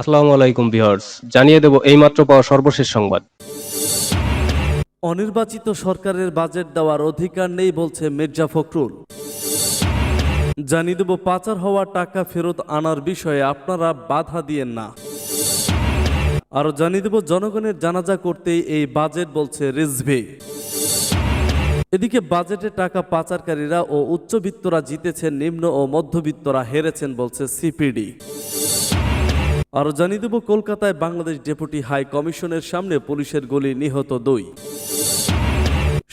আসসালামু আলাইকুম ভিউয়ার্স, জানিয়ে দেব এইমাত্র পাওয়া সর্বশেষ সংবাদ। অনির্বাচিত সরকারের বাজেট দেওয়ার অধিকার নেই বলছে মির্জা ফখরুল। জানিয়ে দেব, পাচার হওয়া টাকা ফেরত আনার বিষয়ে আপনারা বাধা দিয়েন না। আরও জানিয়ে দেব, জনগণের জানাজা করতেই এই বাজেট বলছে রিজভি। এদিকে বাজেটে টাকা পাচারকারীরা ও উচ্চবিত্তরা জিতেছেন, নিম্ন ও মধ্যবিত্তরা হেরেছেন বলছে সিপিডি। আরও জানিয়ে দেব, কলকাতায় বাংলাদেশ ডেপুটি হাই কমিশনের সামনে পুলিশের গুলি নিহত দুই।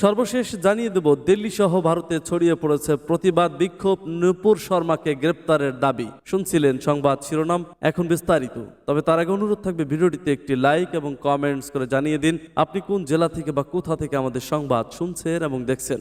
সর্বশেষ জানিয়ে দেব, দিল্লি সহ ভারতে ছড়িয়ে পড়েছে প্রতিবাদ বিক্ষোভ। নূপুর শর্মাকে গ্রেপ্তারের দাবি। শুনছিলেন সংবাদ শিরোনাম, এখন বিস্তারিত। তবে তার আগে অনুরোধ থাকবে, ভিডিওটিতে একটি লাইক এবং কমেন্টস করে জানিয়ে দিন, আপনি কোন জেলা থেকে বা কোথা থেকে আমাদের সংবাদ শুনছেন এবং দেখছেন।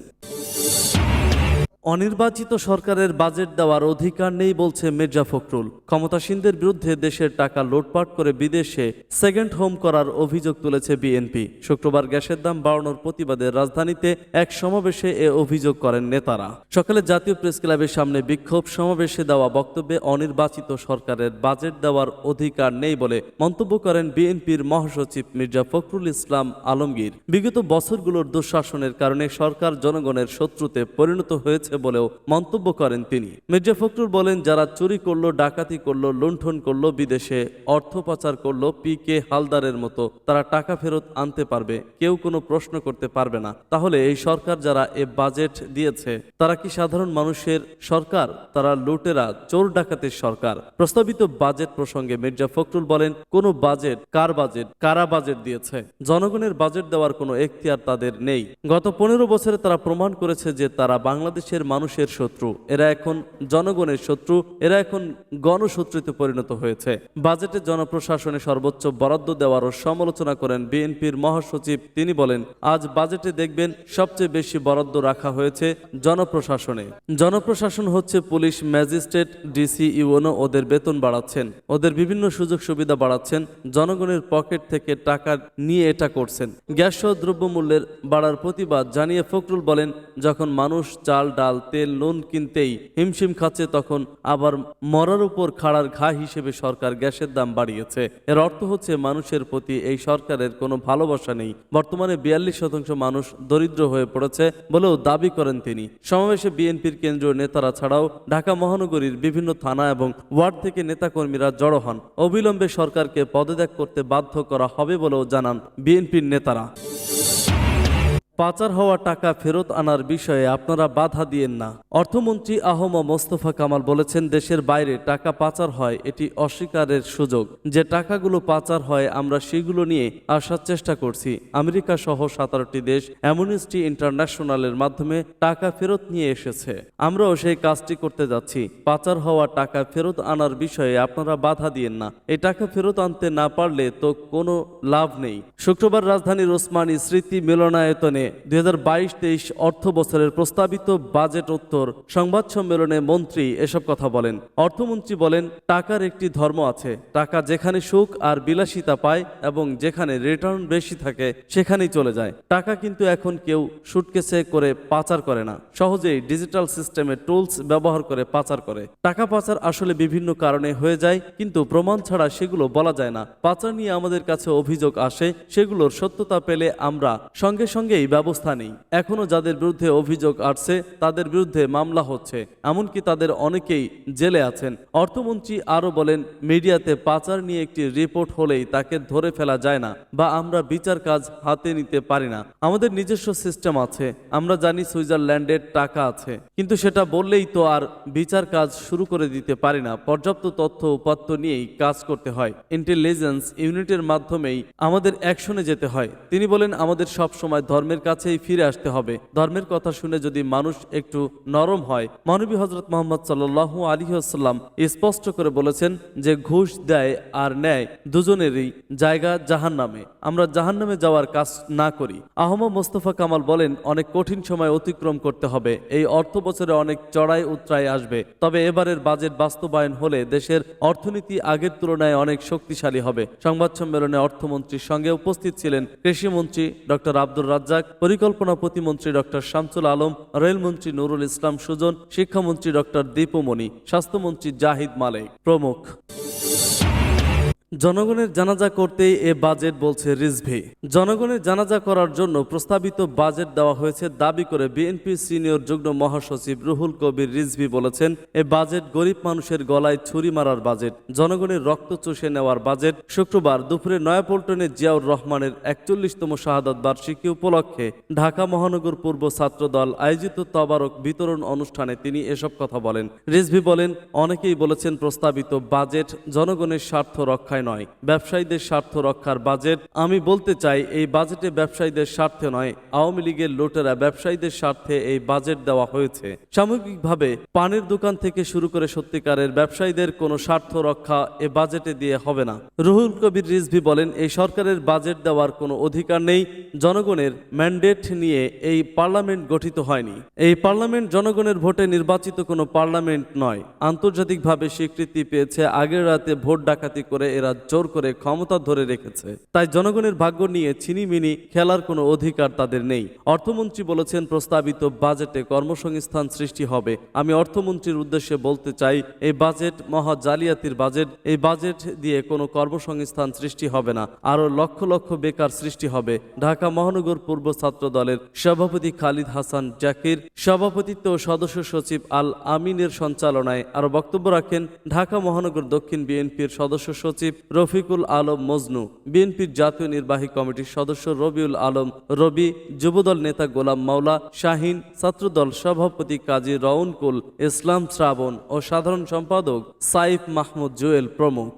অনির্বাচিত সরকারের বাজেট দেওয়ার অধিকার নেই বলছে মির্জা ফখরুল। ক্ষমতাসীনদের বিরুদ্ধে দেশের টাকা লুটপাট করে বিদেশে সেকেন্ড হোম করার অভিযোগ তুলেছে বিএনপি শুক্রবার গ্যাসের দাম বাড়ানোর প্রতিবাদে রাজধানীতে এক সমাবেশে এ অভিযোগ করেন নেতারা। সকালে জাতীয় প্রেস ক্লাবের সামনে বিক্ষোভ সমাবেশে দেওয়া বক্তব্যে অনির্বাচিত সরকারের বাজেট দেওয়ার অধিকার নেই বলে মন্তব্য করেন বিএনপির মহাসচিব মির্জা ফখরুল ইসলাম আলমগীর। বিগত বছরগুলোর দুঃশাসনের কারণে সরকার জনগণের শত্রুতে পরিণত হয়েছে বলেও মন্তব্য করেন তিনি। মির্জা ফখরুল বলেন, যারা চুরি করল, ডাকাতি করল, লুণ্ঠন করল, বিদেশে অর্থ পাচার করল, পি কে হালদারের মতো, তারা টাকা ফেরত আনতে পারবে, কেউ কোনো প্রশ্ন করতে পারবে না। তাহলে এই সরকার যারা এ বাজেট দিয়েছে, তারা কি সাধারণ মানুষের সরকার? তারা লুটেরা, চোর ডাকাতের সরকার। প্রস্তাবিত বাজেট প্রসঙ্গে মির্জা ফখরুল বলেন, কোন বাজেট কার বাজেট, কারা বাজেট দিয়েছে? জনগণের বাজেট দেওয়ার কোনো এখতিয়ার তাদের নেই। গত পনেরো বছরে তারা প্রমাণ করেছে যে তারা বাংলাদেশের মানুষের শত্রু, এরা এখন জনগণের শত্রু, এরা এখন গণশত্রুতে পরিণত হয়েছে। বাজেটে জনপ্রশাসনে সর্বোচ্চ বরাদ্দ দেওয়ারও সমালোচনা করেন বিএনপির মহাসচিব। তিনি বলেন, আজ বাজেটে দেখবেন সবচেয়ে বেশি বরাদ্দ রাখা হয়েছে জনপ্রশাসনে। জনপ্রশাসন হচ্ছে পুলিশ, ম্যাজিস্ট্রেট, ডিসি ইউনো ওদের বেতন বাড়াচ্ছেন। ওদের বিভিন্ন সুযোগ সুবিধা বাড়াচ্ছেন। জনগণের পকেট থেকে টাকা নিয়ে এটা করছেন। গ্যাস দ্রব্যমূল্যের বাড়ার প্রতিবাদ জানিয়ে ফখরুল বলেন, যখন মানুষ চাল, ডাল তেল, নুন কিনতেই হিমশিম খাচ্ছে তখন আবার মরার উপর খাড়ার ঘা হিসেবে সরকার গ্যাসের দাম বাড়িয়েছে। এর অর্থ হচ্ছে মানুষের প্রতি এই সরকারের কোনো ভালোবাসা নেই। বর্তমানে বিয়াল্লিশ শতাংশ মানুষ দরিদ্র হয়ে পড়েছে বলেও দাবি করেন তিনি। সমাবেশে বিএনপির কেন্দ্রীয় নেতারা ছাড়াও ঢাকা মহানগরীর বিভিন্ন থানা এবং ওয়ার্ড থেকে নেতাকর্মীরা জড়ো হন। অবিলম্বে সরকারকে পদত্যাগ করতে বাধ্য করা হবে বলেও জানান বিএনপির নেতারা। পাচার হওয়া টাকা ফেরত আনার বিষয়ে আপনারা বাধা দিয়েন না। অর্থমন্ত্রী আহম মোস্তফা কামাল বলেছেন, দেশের বাইরে টাকা পাচার হয়, এটি অস্বীকারের সুযোগ। যে টাকাগুলো পাচার হয়, আমরা সেগুলো নিয়ে আসার চেষ্টা করছি। আমেরিকা সহ সতেরোটি দেশ অ্যামনিস্টি ইন্টারন্যাশনালের মাধ্যমে টাকা ফেরত নিয়ে এসেছে। আমরাও সেই কাজটি করতে যাচ্ছি। পাচার হওয়া টাকা ফেরত আনার বিষয়ে আপনারা বাধা দিয়েন না। এই টাকা ফেরত আনতে না পারলে তো কোনো লাভ নেই। শুক্রবার রাজধানীর ওসমানী স্মৃতি মিলনায়তনে দুই হাজার বাইশ তেইশ অর্থ বছরের প্রস্তাবিত বাজেট উত্তর সংবাদ সম্মেলনে মন্ত্রী এসব কথা বলেন। অর্থমন্ত্রী বলেন, টাকার একটি ধর্ম আছে। টাকা যেখানে সুখ আর বিলাসিতা পায় এবং যেখানে রিটার্ন বেশি থাকে, সেখানেই চলে যায়। টাকা কিন্তু এখন কেউ সুটকেসে করে পাচার করে না। সহজেই ডিজিটাল সিস্টেমে টুলস ব্যবহার করে পাচার করে। টাকা পাচার আসলে বিভিন্ন কারণে হয়ে যায়, কিন্তু প্রমাণ ছাড়া সেগুলো বলা যায় না। পাচার নিয়ে আমাদের কাছে অভিযোগ আসে, সেগুলোর সত্যতা পেলে আমরা সঙ্গে সঙ্গেই ব্যবস্থা নেই। এখনও যাদের বিরুদ্ধে অভিযোগ আসছে, তাদের বিরুদ্ধে মামলা হচ্ছে। এমনকি তাদের অনেকেই জেলে আছেন। অর্থমন্ত্রী আরও বলেন, মিডিয়াতে পাচার নিয়ে একটি রিপোর্ট হলেই তাকে ধরে ফেলা যায় না বা আমরা বিচার কাজ হাতে নিতে পারি না। আমাদের নিজস্ব সিস্টেম আছে। আমরা জানি সুইজারল্যান্ডের টাকা আছে। কিন্তু সেটা বললেই তো আর বিচার কাজ শুরু করে দিতে পারি না। পর্যাপ্ত তথ্য উপাত্ত নিয়েই কাজ করতে হয়। ইন্টেলিজেন্স ইউনিটের মাধ্যমেই আমাদের অ্যাকশনে যেতে হয়। তিনি বলেন, আমাদের সব সময় ধর্মের কাছেই ফিরে আসতে হবে। ধর্মের কথা শুনে যদি মানুষ একটু নরম হয়, মহানবী হজরত মোহাম্মদ সাল্লাহ আলী আসাল্লাম স্পষ্ট করে বলেছেন যে ঘুষ দেয় আর নেয় দুজনেরই জায়গা জাহান নামে আমরা জাহান নামে যাওয়ার কাজ না করি। আহম মোস্তফা কামাল বলেন, অনেক কঠিন সময় অতিক্রম করতে হবে। এই অর্থ বছরে অনেক চড়াই উত্রাই আসবে। তবে এবারের বাজেট বাস্তবায়ন হলে দেশের অর্থনীতি আগের তুলনায় অনেক শক্তিশালী হবে। সংবাদ সম্মেলনে অর্থমন্ত্রীর সঙ্গে উপস্থিত ছিলেন কৃষিমন্ত্রী ডক্টর আব্দুর রাজ্জাক পরিকল্পনা প্রতিমন্ত্রী ডক্টর শামসুল আলম, রেলমন্ত্রী নুরুল ইসলাম সুজন, শিক্ষামন্ত্রী ডক্টর দীপুমণি স্বাস্থ্যমন্ত্রী জাহিদ মালেক প্রমুখ। জনগণের জানাজা করতেই এ বাজেট বলছে রিজভি। জনগণের জানাজা করার জন্য প্রস্তাবিত বাজেট দেওয়া হয়েছে দাবি করে বিএনপি সিনিয়র যুগ্ম মহাসচিব রুহুল কবির রিজভি বলেছেন, এ বাজেট গরিব মানুষের গলায় ছুরি মারার বাজেট, জনগণের রক্ত চষে নেওয়ার বাজেট, শুক্রবার দুপুরে নয়াপল্টনে জিয়াউর রহমানের একচল্লিশতম শাহাদত বার্ষিকী উপলক্ষে ঢাকা মহানগর পূর্ব ছাত্র দল আয়োজিত তবারক বিতরণ অনুষ্ঠানে তিনি এসব কথা বলেন। রিজভি বলেন, অনেকেই বলেছেন প্রস্তাবিত বাজেট জনগণের স্বার্থ রক্ষায় নয়, ব্যবসায়ীদের স্বার্থ রক্ষার বাজেট আমি বলতে চাই, এই বাজেটে ব্যবসায়ীদের স্বার্থে নয়, আওয়ামী লীগের লোটেরা ব্যবসায়ীদের স্বার্থে এই বাজেট দেওয়া হয়েছে। সামগ্রিকভাবে, পানের দোকান থেকে শুরু করে সত্যিকারের ব্যবসায়ীদের কোনো স্বার্থ রক্ষা এ বাজেটে দিয়ে হবে না। রুহুল কবির রিজভি বলেন, এই সরকারের বাজেট দেওয়ার কোনো অধিকার নেই, জনগণের ম্যান্ডেট নিয়ে এই পার্লামেন্ট গঠিত হয়নি। এই পার্লামেন্ট জনগণের ভোটে নির্বাচিত কোনো পার্লামেন্ট নয়। আন্তর্জাতিকভাবে স্বীকৃতি পেয়েছে, আগের রাতে ভোট ডাকাতি করে এরা জোর করে ক্ষমতা ধরে রেখেছে। তাই জনগণের ভাগ্য নিয়ে ছিনিমিনি খেলার কোনো অধিকার তাদের নেই। অর্থমন্ত্রী বলেছেন প্রস্তাবিত বাজেটে কর্মসংস্থান সৃষ্টি হবে। আমি অর্থমন্ত্রীর উদ্দেশ্যে বলতে চাই, এই বাজেট মহা জালিয়াতির বাজেট, এই বাজেট দিয়ে কোনো কর্মসংস্থান সৃষ্টি হবে না। আরও লক্ষ লক্ষ বেকার সৃষ্টি হবে। ঢাকা মহানগর পূর্ব ছাত্র দলের সভাপতি খালিদ হাসান জাকির, সভাপতিত্ব ও সদস্য সচিব আল আমিনের সঞ্চালনায় আরও বক্তব্য রাখেন ঢাকা মহানগর দক্ষিণ বিএনপির সদস্য সচিব রফিকুল আলম মজনু, বিএনপির জাতীয় নির্বাহী কমিটির সদস্য রবিউল আলম, রবি যুবদল নেতা গোলাম মাওলা, শাহিন ছাত্রদল সভাপতি কাজী রউনকুল ইসলাম শ্রাবণ ও সাধারণ সম্পাদক সাইফ মাহমুদ জুয়েল প্রমুখ।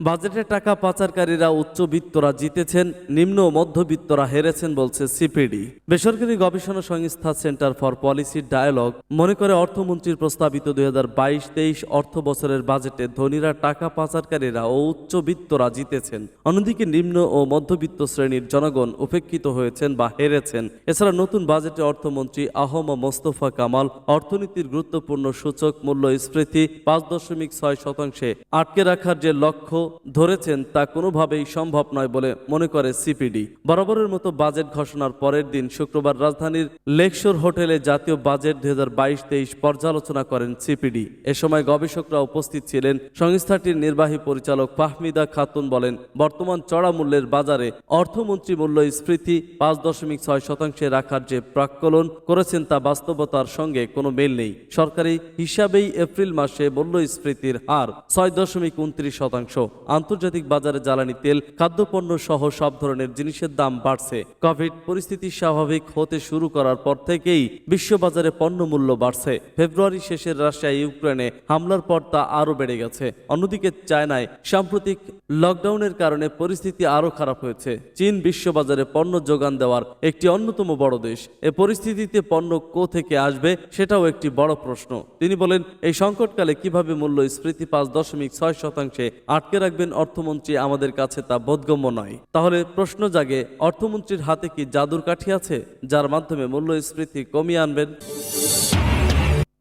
বাজেটের টাকা পাচারকারীরা উচ্চবিত্তরা জিতেছেন, নিম্ন মধ্যবিত্তরা হেরেছেন বলছে সিপিডি। বেসরকারি গবেষণা সংস্থা সেন্টার ফর পলিসি ডায়ালগ মনে করে অর্থমন্ত্রীর প্রস্তাবিত দুই হাজার বাইশ তেইশ অর্থ বছরের বাজেটে ধনীরা টাকা পাচারকারীরা ও উচ্চবিত্তরা জিতেছেন। অন্যদিকে নিম্ন ও মধ্যবিত্ত শ্রেণির জনগণ উপেক্ষিত হয়েছেন বা হেরেছেন। এছাড়া নতুন বাজেটে অর্থমন্ত্রী আহম মোস্তফা কামাল অর্থনীতির গুরুত্বপূর্ণ সূচক মূল্য মূল্যস্ফীতি পাঁচ দশমিক ছয় শতাংশে আটকে রাখার যে লক্ষ্য ধরেছেন তা কোনোভাবেই সম্ভব নয় বলে মনে করে সিপিডি। বরাবরের মতো বাজেট ঘোষণার পরের দিন শুক্রবার রাজধানীর লেকশোর হোটেলে জাতীয় বাজেট দুই হাজার বাইশ তেইশ পর্যালোচনা করেন সিপিডি। এ সময় গবেষকরা উপস্থিত ছিলেন সংস্থাটির নির্বাহী পরিচালক ফাহমিদা খাতুন বলেন, বর্তমান চড়া মূল্যের বাজারে অর্থমন্ত্রী মূল্যস্ফীতি পাঁচ দশমিক ছয় শতাংশে রাখার যে প্রাক্কলন করেছেন তা বাস্তবতার সঙ্গে কোনো মেল নেই। সরকারি হিসাবেই এপ্রিল মাসে মূল্যস্ফীতির হার ছয় দশমিক উনত্রিশ শতাংশ। আন্তর্জাতিক বাজারে জ্বালানি তেল, খাদ্যপণ্য সহ সব ধরনের জিনিসের দাম বাড়ছে। কোভিড পরিস্থিতি স্বাভাবিক হতে শুরু করার পর থেকেই বিশ্ববাজারে পণ্য মূল্য বাড়ছে। ফেব্রুয়ারি শেষের রাশিয়া ইউক্রেনে হামলার পর তা আরও বেড়ে গেছে। অন্যদিকে চায়নায় সাম্প্রতিক লকডাউনের কারণে পরিস্থিতি আরও খারাপ হয়েছে। চীন বিশ্ববাজারে পণ্য যোগান দেওয়ার একটি অন্যতম বড় দেশ। এ পরিস্থিতিতে পণ্য কো থেকে আসবে সেটাও একটি বড় প্রশ্ন। তিনি বলেন, এই সংকটকালে কীভাবে মূল্য মূল্যস্ফীতি পাঁচ দশমিক ছয় শতাংশে আটকে রাখবেন অর্থমন্ত্রী আমাদের কাছে তা বোধগম্য নয়। তাহলে প্রশ্ন জাগে, অর্থমন্ত্রীর হাতে কি জাদুর কাঠি আছে, যার মাধ্যমে মূল্যস্ফীতি কমিয়ে আনবেন?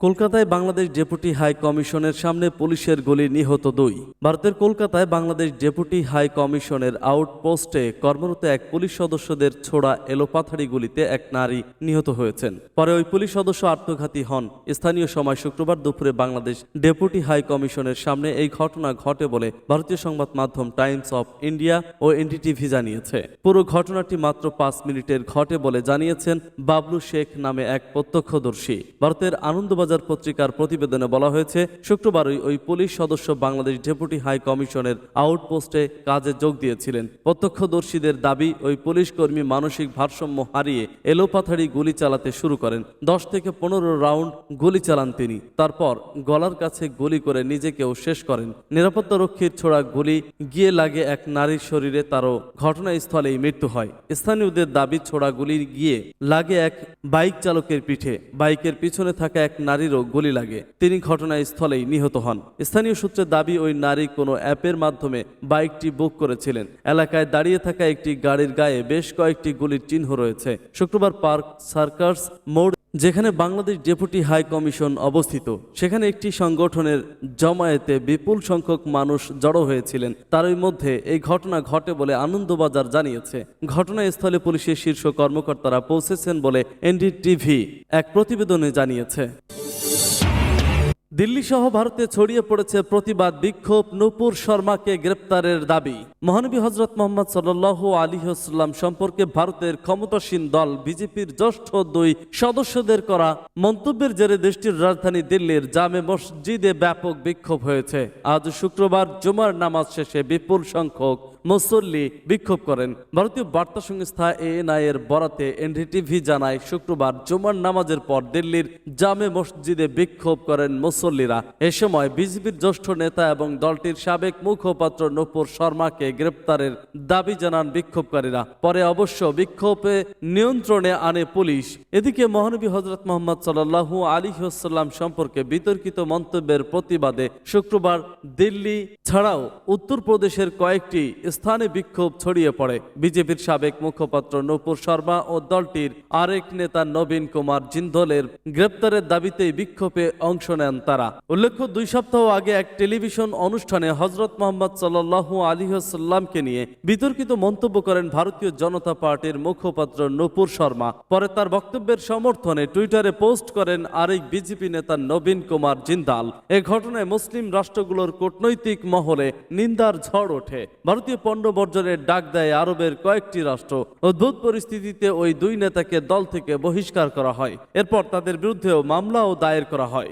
কলকাতায় বাংলাদেশ ডেপুটি হাই কমিশনের সামনে পুলিশের গুলি নিহত দুই। ভারতের কলকাতায় বাংলাদেশ ডেপুটি হাই কমিশনের আউটপোস্টে কর্মরত এক পুলিশ সদস্যদের ছোড়া এলোপাথারি গুলিতে এক নারী নিহত হয়েছেন। পরে ওই পুলিশ সদস্য আত্মঘাতী হন। স্থানীয় সময় শুক্রবার দুপুরে বাংলাদেশ ডেপুটি হাই কমিশনের সামনে এই ঘটনা ঘটে বলে ভারতীয় সংবাদ মাধ্যম টাইমস অফ ইন্ডিয়া ও এনডিটিভি জানিয়েছে। পুরো ঘটনাটি মাত্র পাঁচ মিনিটের ঘটে বলে জানিয়েছেন বাবলু শেখ নামে এক প্রত্যক্ষদর্শী। ভারতের আনন্দবাজার পত্রিকার প্রতিবেদনে বলা হয়েছে, শুক্রবারই ওই পুলিশ সদস্য বাংলাদেশ ডেপুটি হাই কমিশনের আউটপোস্টে কাজে যোগ দিয়েছিলেন। প্রত্যক্ষদর্শীদের দাবি, ওই পুলিশ কর্মী মানসিক ভারসাম্য হারিয়ে এলোপাথারি গুলি চালাতে শুরু করেন। দশ থেকে পনেরো রাউন্ড গুলি চালান তিনি। তারপর গলার কাছে গুলি করে নিজেকেও শেষ করেন। নিরাপত্তা রক্ষীর ছোড়া গুলি গিয়ে লাগে এক নারীর শরীরে, তারও ঘটনাস্থলেই মৃত্যু হয়। স্থানীয়দের দাবি, ছোড়া গুলি গিয়ে লাগে এক বাইক চালকের পিঠে। বাইকের পিছনে থাকা এক নারীরও গুলি লাগে। তিনি ঘটনাস্থলেই নিহত হন। স্থানীয় সূত্রের দাবি, ওই নারী কোনো অ্যাপের মাধ্যমে বাইকটি বুক করেছিলেন। এলাকায় দাঁড়িয়ে থাকা একটি গাড়ির গায়ে বেশ কয়েকটি গুলির চিহ্ন রয়েছে। শুক্রবার পার্ক সার্কাস মোড়, যেখানে বাংলাদেশ ডেপুটি হাই কমিশন অবস্থিত, সেখানে একটি সংগঠনের জমায়েতে বিপুল সংখ্যক মানুষ জড়ো হয়েছিলেন। তারই মধ্যে এই ঘটনা ঘটে বলে আনন্দবাজার জানিয়েছে। ঘটনাস্থলে পুলিশের শীর্ষ কর্মকর্তারা পৌঁছেছেন বলে এনডিটিভি এক প্রতিবেদনে জানিয়েছে। দিল্লি সহ ভারতে ছড়িয়ে পড়েছে প্রতিবাদ বিক্ষোভ। নূপুর শর্মাকে গ্রেপ্তারের দাবি। মহানবী হজরত মোহাম্মদ সাল্লাহ হাসলাম সম্পর্কে ভারতের ক্ষমতাসীন দল, বিজেপির জ্যেষ্ঠ দুই সদস্যদের করা মন্তব্যের জেরে দেশটির রাজধানী দিল্লির জামে মসজিদে ব্যাপক বিক্ষোভ হয়েছে। আজ শুক্রবার জুমার নামাজ শেষে বিপুল সংখ্যক মুসল্লি বিক্ষোভ করেন। ভারতীয় বার্তা সংস্থা এএনআই এর বরাতে এনডিটিভি জানায়, শুক্রবার জুমার নামাজের পর দিল্লির জামে মসজিদে বিক্ষোভ করেন মুসল্লিরা। এ সময় বিজেপির জ্যেষ্ঠ নেতা এবং দলটির সাবেক মুখপাত্র নূপুর শর্মাকে গ্রেপ্তারের দাবি জানান বিক্ষোভকারীরা। পরে অবশ্য বিক্ষোভে নিয়ন্ত্রণে আনে পুলিশ। এদিকে মহানবী হজরত মোহাম্মদ সাল্লাহু আলী হাসাল্লাম সম্পর্কে বিতর্কিত মন্তব্যের প্রতিবাদে শুক্রবার দিল্লি ছাড়াও উত্তরপ্রদেশের কয়েকটি স্থানে বিক্ষোভ ছড়িয়ে পড়ে। বিজেপির সাবেক মুখপাত্র নূপুর শর্মা ও দলটির আরেক নেতা নবীন কুমার জিন্দলের গ্রেপ্তারের দাবিতে বিক্ষোভে অংশ নেন তারা। উল্লেখ্য, দুই সপ্তাহ আগে এক টেলিভিশন অনুষ্ঠানে হজরত মোহাম্মদ সাল্লাহ আলিহাসাল্লামকে নিয়ে বিতর্কিত মন্তব্য করেন ভারতীয় জনতা পার্টির মুখপাত্র নূপুর শর্মা। পরে তার বক্তব্যের সমর্থনে টুইটারে পোস্ট করেন আরেক বিজেপি নেতা নবীন কুমার জিন্দাল। এ ঘটনায় মুসলিম রাষ্ট্রগুলোর কূটনৈতিক মহলে নিন্দার ঝড় ওঠে। ভারতীয় পণ্য বর্জনের ডাক দেয় আরবের কয়েকটি রাষ্ট্র। অদ্ভুত পরিস্থিতিতে ওই দুই নেতাকে দল থেকে বহিষ্কার করা হয়। এরপর তাদের বিরুদ্ধেও মামলাও দায়ের করা হয়।